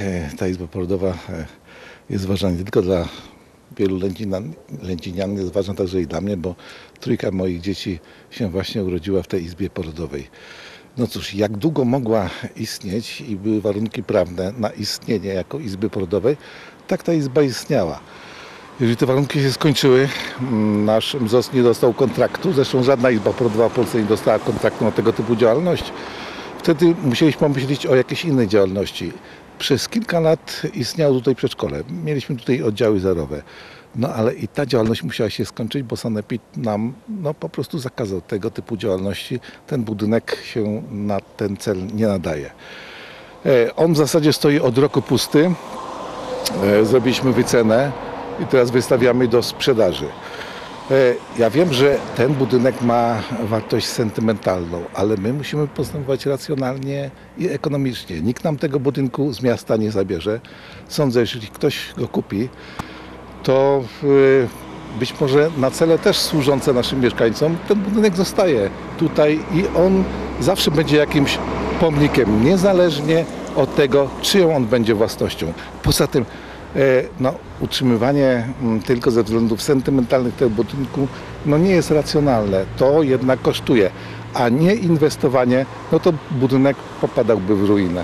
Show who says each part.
Speaker 1: E, Ta izba porodowa e, jest ważna nie tylko dla wielu lęcinan, lęcinian, jest ważna także i dla mnie, bo trójka moich dzieci się właśnie urodziła w tej izbie porodowej. No cóż, jak długo mogła istnieć i były warunki prawne na istnienie jako izby porodowej, tak ta izba istniała. Jeżeli te warunki się skończyły, mm, nasz MZOS nie dostał kontraktu, zresztą żadna izba porodowa w Polsce nie dostała kontraktu na tego typu działalność, wtedy musieliśmy pomyśleć o jakiejś innej działalności. Przez kilka lat istniało tutaj przedszkole. Mieliśmy tutaj oddziały zerowe. No ale i ta działalność musiała się skończyć, bo Sanepid nam no, po prostu zakazał tego typu działalności. Ten budynek się na ten cel nie nadaje. E, On w zasadzie stoi od roku pusty. E, Zrobiliśmy wycenę i teraz wystawiamy do sprzedaży. E, Ja wiem, że ten budynek ma wartość sentymentalną, ale my musimy postępować racjonalnie i ekonomicznie. Nikt nam tego budynku z miasta nie zabierze. Sądzę, że jeśli ktoś go kupi, to y, być może na cele też służące naszym mieszkańcom ten budynek zostaje tutaj i on zawsze będzie jakimś pomnikiem, niezależnie od tego, czyją on będzie własnością. Poza tym e, no, utrzymywanie mm, tylko ze względów sentymentalnych tego budynku no, nie jest racjonalne. To jednak kosztuje, a nie inwestowanie, no to budynek popadałby w ruinę.